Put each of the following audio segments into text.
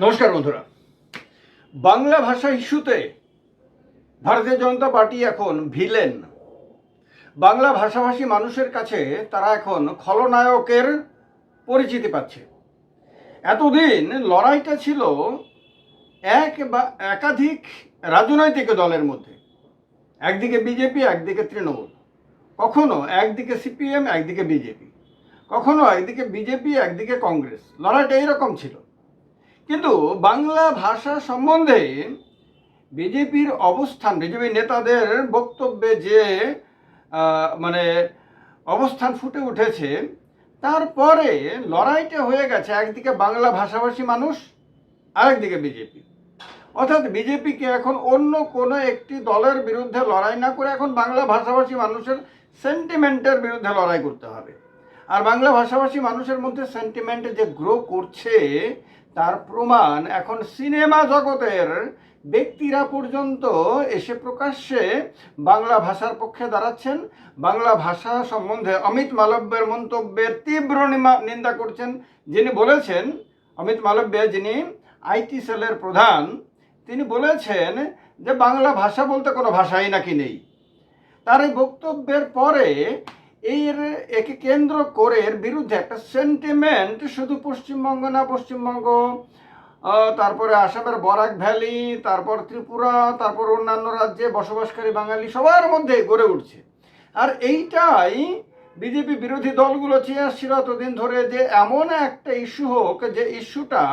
নমস্কার বন্ধুরা। বাংলা ভাষা ইস্যুতে ভারতীয় জনতা পার্টি এখন ভিলেন। বাংলা ভাষাভাষী মানুষের কাছে তারা এখন খলনায়কের পরিচিতি পাচ্ছে। এতদিন লড়াইটা ছিল এক বা একাধিক রাজনৈতিক দলের মধ্যে। একদিকে বিজেপি, একদিকে তৃণমূল। কখনো একদিকে সিপিএম, একদিকে বিজেপি। কখনো একদিকে বিজেপি, একদিকে কংগ্রেস। লড়াইটা এইরকম ছিল। কিন্তু বাংলা ভাষা সম্বন্ধে বিজেপির অবস্থান, বিজেপি নেতাদের বক্তব্যে যে মানে অবস্থান ফুটে উঠেছে, তারপরে লড়াইটা হয়ে গেছে একদিকে বাংলা ভাষাভাষী মানুষ, আরেকদিকে বিজেপি। অর্থাৎ বিজেপিকে এখন অন্য কোনো একটি দলের বিরুদ্ধে লড়াই না করে এখন বাংলা ভাষাভাষী মানুষের সেন্টিমেন্টের বিরুদ্ধে লড়াই করতে হবে। আর বাংলা ভাষাভাষী মানুষের মধ্যে সেন্টিমেন্ট যে গ্রো করছে তার প্রমাণ এখন সিনেমা জগতের ব্যক্তিরা পর্যন্ত এসে প্রকাশ্যে বাংলা ভাষার পক্ষে দাঁড়াচ্ছেন। বাংলা ভাষা সম্বন্ধে অমিত মালব্যের মন্তব্যের তীব্র নিন্দা করছেন যিনি বলেছেন, অমিত মালব্য যিনি আইটি সেলের প্রধান, তিনি বলেছেন যে বাংলা ভাষা বলতে কোনো ভাষাই নাকি নেই। তার এই বক্তব্যের পরে এর একে কেন্দ্র করে এর বিরুদ্ধে একটা সেন্টিমেন্ট শুধু পশ্চিমবঙ্গ না, পশ্চিমবঙ্গ তারপরে আসামের বরাক ভ্যালি, তারপর ত্রিপুরা, তারপর অন্যান্য রাজ্যে বসবাসকারী বাঙালি সবার মধ্যে গড়ে উঠছে। আর এইটাই বিজেপি বিরোধী দলগুলো চেয়ে আসছিল এতদিন ধরে যে এমন একটা ইস্যু হোক, যে ইস্যুটা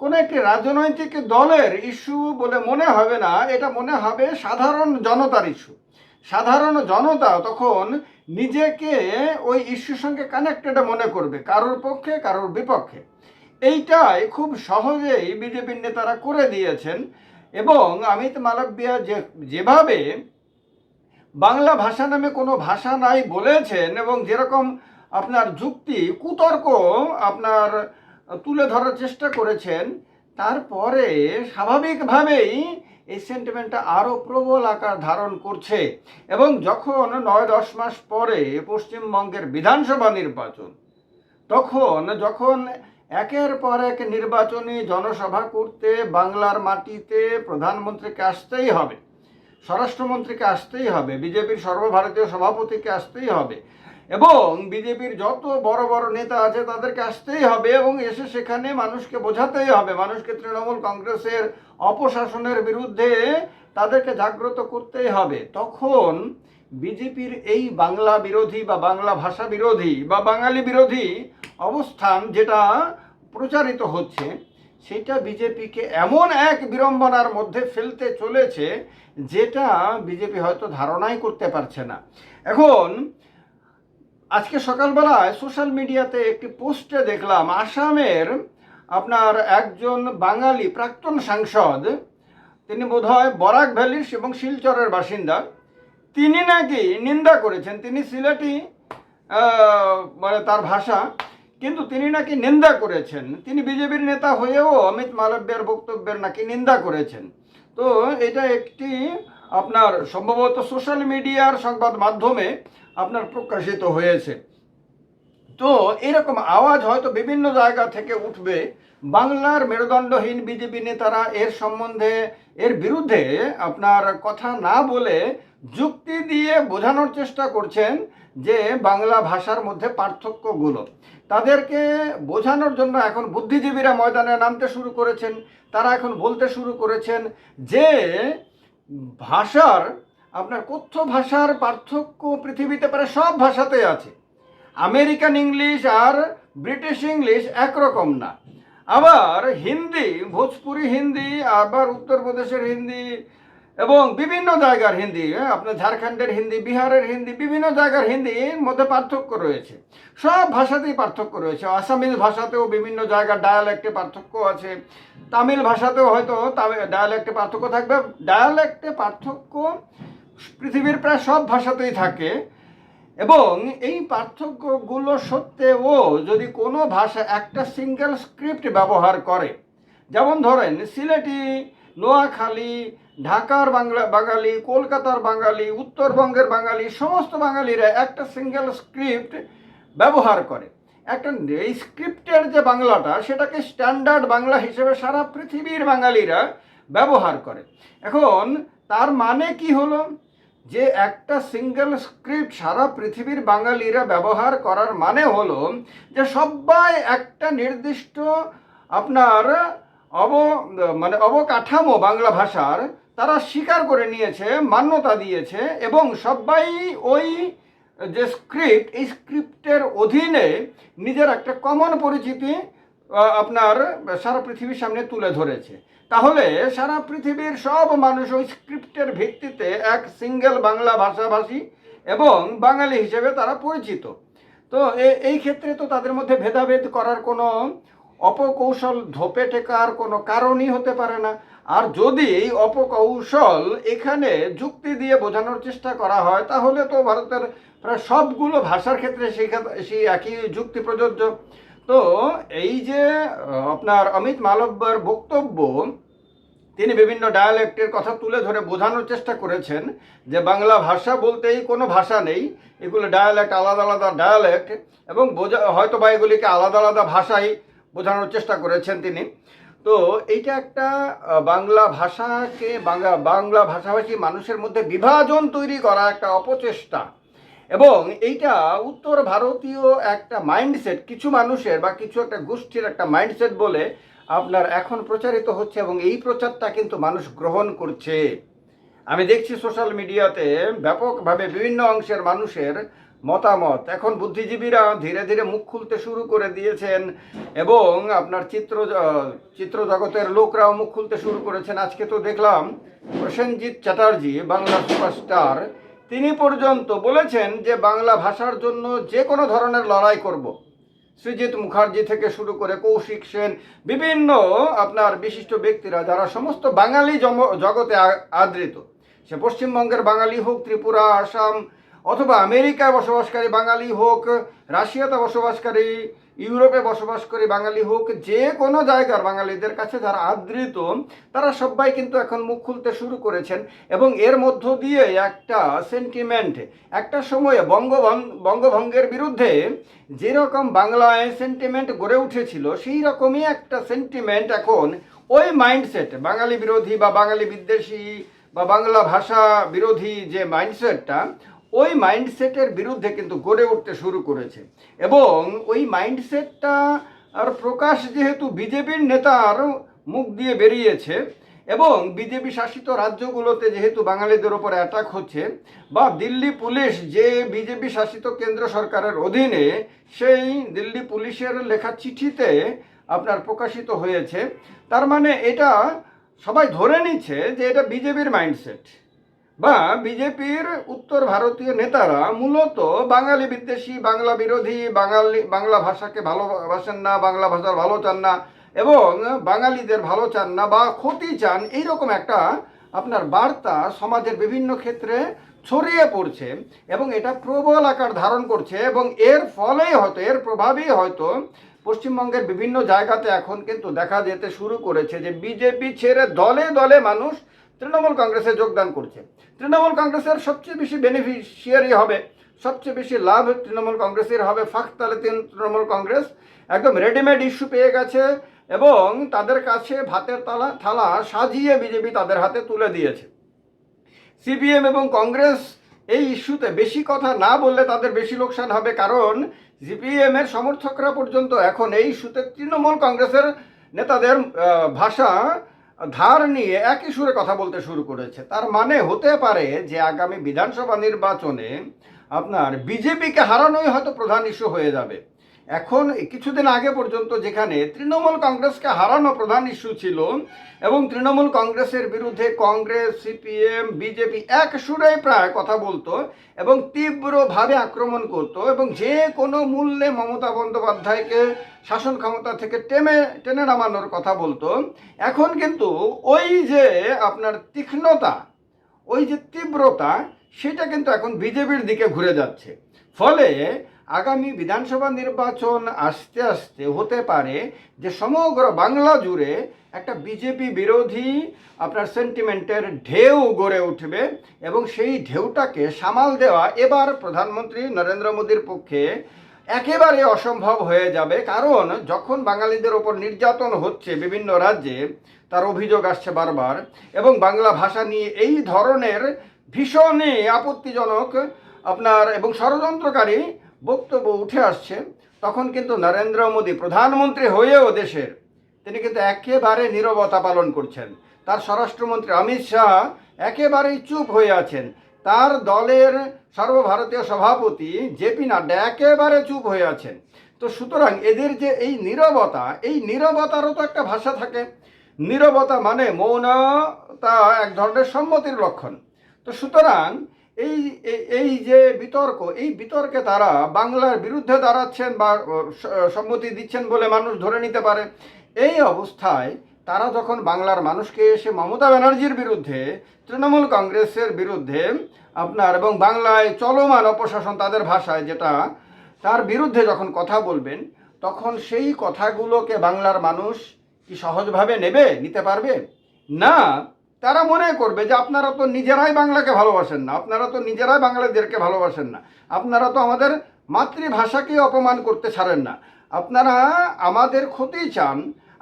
কোনো একটি রাজনৈতিক দলের ইস্যু বলে মনে হবে না, এটা মনে হবে সাধারণ জনতার ইস্যু সাধারণ জনতা তখন নিজেকে ওই ইস্যুর সঙ্গে কানেক্টেড মনে করবে, কারোর পক্ষে, কারোর বিপক্ষে। এইটাই খুব সহজেই বিজেপির নেতারা করে দিয়েছেন এবং অমিত মালব্যা যে, যেভাবে বাংলা ভাষা নামে কোনো ভাষা নাই বলেছেন এবং যেরকম আপনার যুক্তি, কুতর্ক আপনার তুলে ধরার চেষ্টা করেছেন, তারপরে স্বাভাবিকভাবেই এই সেন্টিমেন্টটা আরও প্রবল আকার ধারণ করছে এবং যখন নয় দশ মাস পরে পশ্চিমবঙ্গের বিধানসভা নির্বাচন, তখন যখন একের পর এক নির্বাচনী জনসভা করতে বাংলার মাটিতে প্রধানমন্ত্রীকে আসতেই হবে, স্বরাষ্ট্রমন্ত্রীকে আসতেই হবে, বিজেপির সর্বভারতীয় সভাপতিকে আসতেই হবে এবং বিজেপির যত বড় বড় নেতা আছে তাদেরকে আসতেই হবে এবং এসে সেখানে মানুষকে বোঝাতেই হবে। মানুষকে তৃণমূল কংগ্রেসের অপশাসনের বিরুদ্ধে তাদেরকে জাগ্রত করতেই হবে। তখন বিজেপির এই বাংলা বিরোধী বা বাংলা ভাষা বিরোধী বা বাঙালি বিরোধী অবস্থান যেটা প্রচারিত হচ্ছে, সেটা বিজেপিকে এমন এক বিড়ম্বনার মধ্যে ফেলতে চলেছে যেটা বিজেপি হয়তো ধারণাই করতে পারছে না। এখন আজকে সকালবেলায় সোশ্যাল মিডিয়াতে একটি পোস্টে দেখলাম, আসামের আপনার একজন বাঙালি প্রাক্তন সাংসদ, তিনি বোধহয় বরাক ভ্যালির এবং শিলচরের বাসিন্দা, তিনি নাকি নিন্দা করেছেন, তিনি সিলেটি মানে তার ভাষা, কিন্তু তিনি নাকি নিন্দা করেছেন। তিনি বিজেপির নেতা হয়েও অমিত মালব্যের বক্তব্যের নাকি নিন্দা করেছেন। তো এটা একটি আপনার সম্ভবত সোশ্যাল মিডিয়ার সংবাদ মাধ্যমে আপনার প্রকাশিত হয়েছে। তো এরকম আওয়াজ হয়তো বিভিন্ন জায়গা থেকে উঠবে। বাংলার মেরুদণ্ডহীন বিজেপি নেতারা এর সম্বন্ধে, এর বিরুদ্ধে আপনার কথা না বলে যুক্তি দিয়ে বোঝানোর চেষ্টা করছেন যে বাংলা ভাষার মধ্যে পার্থক্যগুলো। তাদেরকে বোঝানোর জন্য এখন বুদ্ধিজীবীরা ময়দানে নামতে শুরু করেছেন। তারা এখন বলতে শুরু করেছেন যে ভাষার আপনার কথ্য ভাষার পার্থক্য পৃথিবীতে প্রায় সব ভাষাতেই আছে। আমেরিকান ইংলিশ আর ব্রিটিশ ইংলিশ একরকম না। আবার হিন্দি ভোজপুরি হিন্দি আবার উত্তরপ্রদেশের হিন্দি এবং বিভিন্ন জায়গার হিন্দি হ্যাঁ, আপনার ঝাড়খণ্ডের হিন্দি বিহারের হিন্দি বিভিন্ন জায়গার হিন্দির মধ্যে পার্থক্য রয়েছে। সব ভাষাতেই পার্থক্য রয়েছে। আসামিজ ভাষাতেও বিভিন্ন জায়গার ডায়ালেক্টে পার্থক্য আছে। তামিল ভাষাতেও হয়তো তামিল ডায়ালেক্টে পার্থক্য থাকবে। ডায়ালেক্টে পার্থক্য পৃথিবীর প্রায় সব ভাষাতেই থাকে। এবং এই পার্থক্যগুলো সত্ত্বেও যদি কোনো ভাষা একটা সিঙ্গেল স্ক্রিপ্ট ব্যবহার করে, যেমন ধরেন সিলেটি, নোয়াখালী, ঢাকার বাংলা, বাঙালি, কলকাতার বাঙালি, উত্তরবঙ্গের বাঙালি, সমস্ত বাঙালিরা একটা সিঙ্গেল স্ক্রিপ্ট ব্যবহার করে। একটা এই স্ক্রিপ্টের যে বাংলাটা, সেটাকে স্ট্যান্ডার্ড বাংলা হিসেবে সারা পৃথিবীর বাঙালিরা ব্যবহার করে। এখন তার মানে কি হলো? যে একটা সিঙ্গেল স্ক্রিপ্ট সারা পৃথিবীর বাঙালিরা ব্যবহার করার মানে হলো যে সবাই একটা নির্দিষ্ট আপনার অব মানে অবকাঠামো বাংলা ভাষার তারা স্বীকার করে নিয়েছে, মান্যতা দিয়েছে এবং সবাই ওই যে স্ক্রিপ্ট এই স্ক্রিপ্টের অধীনে নিজের একটা কমন পরিচিতি আপনার সারা পৃথিবীর সামনে তুলে ধরেছে। তাহলে সারা পৃথিবীর সব মানুষ ওই স্ক্রিপ্টের ভিত্তিতে এক সিঙ্গেল বাংলা ভাষাভাষী এবং বাঙালি হিসেবে তারা পরিচিত। তো এই ক্ষেত্রে তো তাদের মধ্যে ভেদাভেদ করার কোনো অপকৌশল ধোপে টেকার কোনো কারণই হতে পারে না। আর যদি এই অপকৌশল এখানে যুক্তি দিয়ে বোঝানোর চেষ্টা করা হয়, তাহলে তো ভারতের প্রায় সবগুলো ভাষার ক্ষেত্রে- সেই একই যুক্তি প্রযোজ্য। তো এই যে আপনার অমিত মালব্যর বক্তব্য, তিনি বিভিন্ন ডায়ালেক্টের কথা তুলে ধরে বোঝানোর চেষ্টা করেছেন যে বাংলা ভাষা বলতেই কোনো ভাষা নেই, এগুলো ডায়ালেক্ট আলাদা আলাদা ডায়ালেক্ট এবং বোঝা হয়তো বা এগুলিকে আলাদা আলাদা ভাষায় বোঝানোর চেষ্টা করেছেন তিনি। তো এইটা একটা বাংলা ভাষাকে, বাংলা বাংলা ভাষাভাষী মানুষের মধ্যে বিভাজন তৈরি করা একটা অপচেষ্টা। এবং এইটা উত্তর ভারতীয় একটা মাইন্ডসেট কিছু মানুষের বা কিছু একটা গোষ্ঠীর একটা মাইন্ডসেট বলে আপনার এখন প্রচারিত হচ্ছে এবং এই প্রচারটা কিন্তু মানুষ গ্রহণ করছে। আমি দেখছি সোশ্যাল মিডিয়াতে ব্যাপকভাবে বিভিন্ন অংশের মানুষের মতামত। এখন বুদ্ধিজীবীরা ধীরে ধীরে মুখ খুলতে শুরু করে দিয়েছেন এবং আপনার চিত্র চিত্র জগতের লোকরাও মুখ খুলতে শুরু করেছেন। আজকে তো দেখলাম প্রসেনজিৎ চ্যাটার্জি বাংলা সুপারস্টার তিনি পর্যন্ত বলেছেন যে বাংলা ভাষার জন্য যে কোনো ধরনের লড়াই করব। সৃজিত মুখার্জি থেকে শুরু করে কৌশিক সেন, বিভিন্ন আপনার বিশিষ্ট ব্যক্তিরা, যারা সমস্ত বাঙালি জগতে আদৃত। সে পশ্চিমবঙ্গের বাঙালি হোক, ত্রিপুরা, আসাম, অথবা আমেরিকায় বসবাসকারী বাঙালি হোক, রাশিয়াতে বসবাসকারী ইউরোপে বসবাসকারী বাঙালি হোক, যে কোনো জায়গার বাঙালিদের কাছে যারা আদৃত, তারা সবাই কিন্তু এখন মুখ খুলতে শুরু করেছেন এবং এর মধ্য দিয়ে একটা সেন্টিমেন্ট একটা সময়ে বঙ্গভঙ্গ বঙ্গভঙ্গের বিরুদ্ধে যেরকম বাংলায় সেন্টিমেন্ট গড়ে উঠেছিল, সেই রকমই একটা সেন্টিমেন্ট এখন ওই মাইন্ডসেট বাঙালি বিরোধী বা বাঙালি বিদ্বেষী বা বাংলা ভাষা বিরোধী যে মাইন্ডসেটটা ওই মাইন্ডসেটের বিরুদ্ধে কিন্তু গড়ে উঠতে শুরু করেছে। এবং ওই মাইন্ডসেটটা আর প্রকাশ যেহেতু বিজেপির নেতার মুখ দিয়ে বেরিয়েছে, এবং বিজেপি শাসিত রাজ্যগুলোতে যেহেতু বাঙালিদের ওপর অ্যাটাক হচ্ছে, বা দিল্লি পুলিশ যে বিজেপি শাসিত কেন্দ্র সরকারের অধীনে সেই দিল্লি পুলিশের লেখা চিঠিতে আপনার প্রকাশিত হয়েছে। তার মানে এটা সবাই ধরে নিচ্ছে যে এটা বিজেপির মাইন্ডসেট বা বিজেপির উত্তর ভারতীয় নেতারা মূলত বাঙালি বিদ্বেষী, বাংলা বিরোধী, বাঙালি, বাংলা ভাষাকে ভালোবাসেন না, বাংলা ভাষার ভালো চান না, এবং বাঙালিদের ভালো চান না বা ক্ষতি চান, এইরকম একটা আপনার বার্তা সমাজের বিভিন্ন ক্ষেত্রে ছড়িয়ে পড়ছে এবং এটা প্রবল আকার ধারণ করছে এবং এর ফলেই হয়তো, এর প্রভাবেই হয়তো পশ্চিমবঙ্গের বিভিন্ন জায়গাতে এখন কিন্তু দেখা যেতে শুরু করেছে যে বিজেপি ছেড়ে দলে দলে মানুষ তৃণমূল কংগ্রেসে যোগদান করছে। তৃণমূল কংগ্রেসের সবচেয়ে বেশি বেনিফিশিয়ারি হবে, সবচেয়ে বেশি লাভ তৃণমূল কংগ্রেসের হবে ফাঁক তালে তিন- তৃণমূল কংগ্রেস। একদম রেডিমেড ইস্যু পেয়ে গেছে এবং তাদের কাছে ভাতের তালা, থালা সাজিয়ে বিজেপি তাদের হাতে তুলে দিয়েছে। সিপিএম এবং কংগ্রেস এই ইস্যুতে বেশি কথা না বললে তাদের বেশি লোকসান হবে কারণ সিপিএম এর সমর্থকরা পর্যন্ত এখন এই ইস্যুতে তৃণমূল কংগ্রেসের নেতাদের ভাষা ধার নিয়ে একই সুরে কথা বলতে শুরু করেছে। তার মানে হতে পারে যে আগামী বিধানসভা নির্বাচনে আপনার বিজেপিকে হারানোই হয়তো প্রধান ইস্যু হয়ে যাবে। এখন কিছুদিন আগে পর্যন্ত যেখানে তৃণমূল কংগ্রেসকে হারানো প্রধান ইস্যু ছিল এবং তৃণমূল কংগ্রেসের বিরুদ্ধে কংগ্রেস, সিপিএম, বিজেপি এক সুরে প্রায় কথা বলতো এবং তীব্রভাবে আক্রমণ করত এবং যে কোনো মূল্যে মমতা বন্দ্যোপাধ্যায়কে শাসন ক্ষমতা থেকে টেনে টেনে নামানোর কথা বলতো। এখন কিন্তু ওই যে আপনার তীক্ষ্ণতা, ওই যে তীব্রতা, সেটা কিন্তু এখন বিজেপির দিকে ঘুরে যাচ্ছে। ফলে আগামী বিধানসভা নির্বাচন আসতে আসতে হতে পারে যে সমগ্র বাংলা জুড়ে একটা বিজেপি বিরোধী আপনার সেন্টিমেন্টের ঢেউ গড়ে উঠবে এবং সেই ঢেউটাকে সামাল দেওয়া এবার প্রধানমন্ত্রী নরেন্দ্র মোদীর পক্ষে একেবারে অসম্ভব হয়ে যাবে। কারণ যখন বাঙালিদের ওপর নির্যাতন হচ্ছে বিভিন্ন রাজ্যে, তার অভিযোগ আসছে বারবার এবং বাংলা ভাষা নিয়ে এই ধরনের ভীষণই আপত্তিজনক আপনার এবং ষড়যন্ত্রকারী বক্তব্য উঠে আসছে, তখন কিন্তু নরেন্দ্র মোদী প্রধানমন্ত্রী হয়েও দেশের, তিনি কিন্তু একেবারে নীরবতা পালন করছেন। তার স্বরাষ্ট্রমন্ত্রী অমিত শাহ একেবারেই চুপ হয়ে আছেন। তার দলের সর্বভারতীয় সভাপতি জেপি নাড্ডা একেবারে চুপ হয়ে আছেন। তো সুতরাং এদের যে এই নীরবতা, এই নীরবতারও তো একটা ভাষা থাকে। নীরবতা মানে মৌনতা এক ধরনের সম্মতির লক্ষণ। তো সুতরাং এই, এই- যে বিতর্ক, এই বিতর্কে তারা বাংলার বিরুদ্ধে দাঁড়াচ্ছেন বা সম্মতি দিচ্ছেন বলে মানুষ ধরে নিতে পারে। এই অবস্থায় তারা যখন বাংলার মানুষকে এসে মমতা ব্যানার্জির বিরুদ্ধে, তৃণমূল কংগ্রেসের বিরুদ্ধে আপনার এবং বাংলায় চলমান অপশাসন তাদের ভাষায় যেটা, তার বিরুদ্ধে যখন কথা বলবেন, তখন সেই কথাগুলোকে বাংলার মানুষ কি সহজভাবে নেবে, নিতে পারবে? না। তারা মনে করবে যে আপনারা তো নিজেরাই বাংলাকে ভালোবাসেন না, আপনারা তো নিজেরাই বাংলাদেরকে ভালোবাসেন না, আপনারা তো আমাদের মাতৃভাষাকে অপমান করতে ছাড়েন না। আপনারা আমাদের ক্ষতি চান,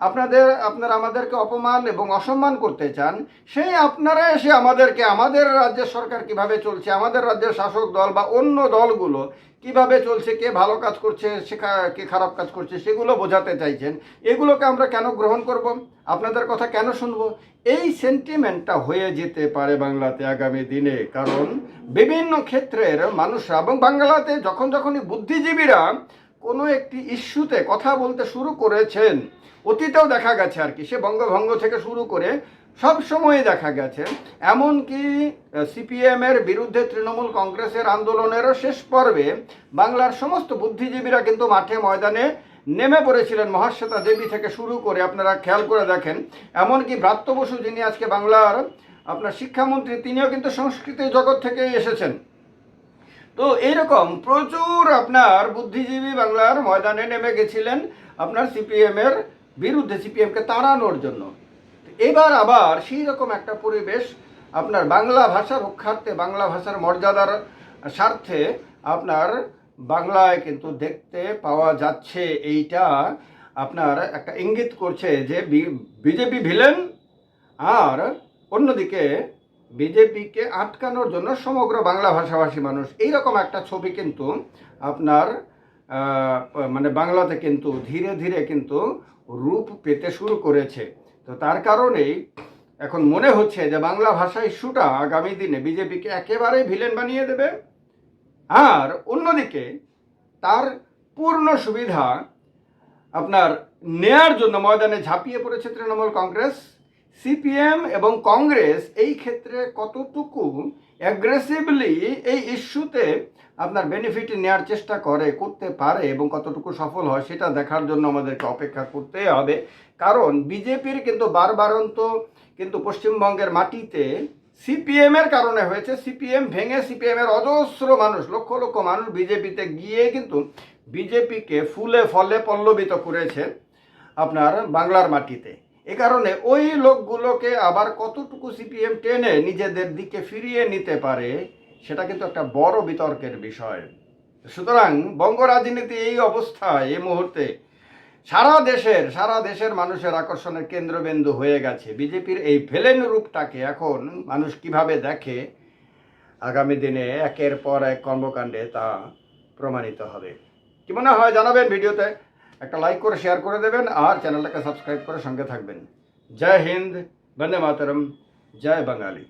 আপনাদের, আপনারা আমাদেরকে অপমান এবং অসম্মান করতে চান, সেই আপনারা এসে আমাদেরকে, আমাদের রাজ্যের সরকার কীভাবে চলছে, আমাদের রাজ্যের শাসক দল বা অন্য দলগুলো কীভাবে চলছে, কে ভালো কাজ করছে, সে খা- কে খারাপ কাজ করছে, সেগুলো বোঝাতে চাইছেন। এগুলোকে আমরা কেন গ্রহণ করব? আপনাদের কথা কেন শুনব? এই সেন্টিমেন্টটা হয়ে যেতে পারে বাংলাতে আগামী দিনে, কারণ বিভিন্ন ক্ষেত্রের মানুষরা এবং বাংলাতে যখন যখনই বুদ্ধিজীবীরা কোনো একটি ইস্যুতে কথা বলতে শুরু করেছেন, অতীতেও দেখা গেছে আর কি, সে বঙ্গভঙ্গ থেকে শুরু করে সব সময় দেখা গেছে, এমনকি সিপিএমের বিরুদ্ধে তৃণমূল কংগ্রেসের আন্দোলনেরও শেষ পর্বে বাংলার সমস্ত বুদ্ধিজীবীরা কিন্তু মাঠে ময়দানে নেমে পড়েছিলেন মহাশ্বেতা দেবী থেকে শুরু করে, আপনারা খেয়াল করে দেখেন। এমনকি ব্রাত্য বসু যিনি আজকে বাংলার আপনার শিক্ষামন্ত্রী, তিনিও কিন্তু সংস্কৃতি জগৎ থেকে এসেছেন। তো এইরকম প্রচুর আপনার বুদ্ধিজীবী বাংলার ময়দানে নেমে গেছিলেন আপনার সিপিএমের বিরুদ্ধে, সিপিএমকে তাড়ানোর জন্য। এবার আবার সেই রকম একটা পরিবেশ আপনার বাংলা ভাষা রক্ষার্থে, বাংলা ভাষার মর্যাদার স্বার্থে আপনার বাংলায় কিন্তু দেখতে পাওয়া যাচ্ছে। এইটা আপনার একটা ইঙ্গিত করছে যে বিজেপি ভিলেন আর অন্যদিকে বিজেপিকে আটকানোর জন্য সমগ্র বাংলা ভাষাভাষী মানুষ। এইরকম একটা ছবি কিন্তু আপনার মানে বাংলাতে কিন্তু ধীরে ধীরে কিন্তু রূপ পেতে শুরু করেছে। তো তার কারণেই এখন মনে হচ্ছে যে বাংলা ভাষা ইস্যুটা আগামী দিনে বিজেপিকে একেবারেই ভিলেন বানিয়ে দেবে। আর অন্যদিকে তার পূর্ণ সুবিধা আপনার নেয়ার জন্য ময়দানে ঝাঁপিয়ে পড়েছে তৃণমূল কংগ্রেস, সিপিএম এবং কংগ্রেস। এই ক্ষেত্রে কতটুকু অ্যাগ্রেসিভলি এই ইস্যুতে আপনার বেনিফিট নেওয়ার চেষ্টা করে, করতে পারে এবং কতটুকু সফল হয় সেটা দেখার জন্য আমাদেরকে অপেক্ষা করতে হবে। কারণ বিজেপির কিন্তু বারবারন্ত কিন্তু পশ্চিমবঙ্গের মাটিতে সিপিএম এর কারণে হয়েছে। সিপিএম ভেঙে সিপিএম এর অজস্র মানুষ, লক্ষ লক্ষ মানুষ বিজেপিতে গিয়ে কিন্তু বিজেপিকে ফুলে ফলে পল্লবিত করেছে আপনার বাংলার মাটিতে। এ কারণে ওই লোকগুলোকে আবার কতটুকু সিপিএম টেনে নিজেদের দিকে ফিরিয়ে নিতে পারে সেটা কিন্তু একটা বড় বিতর্কের বিষয়। সুতরাং বঙ্গ রাজনীতি এই অবস্থায় এই মুহূর্তে সারা দেশের সারা দেশের মানুষের আকর্ষণের কেন্দ্রবিন্দু হয়ে গেছে। বিজেপির এই ভেলেন রূপটাকে এখন মানুষ কীভাবে দেখে, আগামী দিনে একের পর এক কর্মকাণ্ডে তা প্রমাণিত হবে। কি মনে হয় জানাবেন ভিডিওতে? একটা লাইক করে, শেয়ার করে দেবেন আর চ্যানেলটাকে সাবস্ক্রাইব করে সঙ্গে থাকবেন। জয় হিন্দ, বন্দে মাতরম, জয় বাঙালি।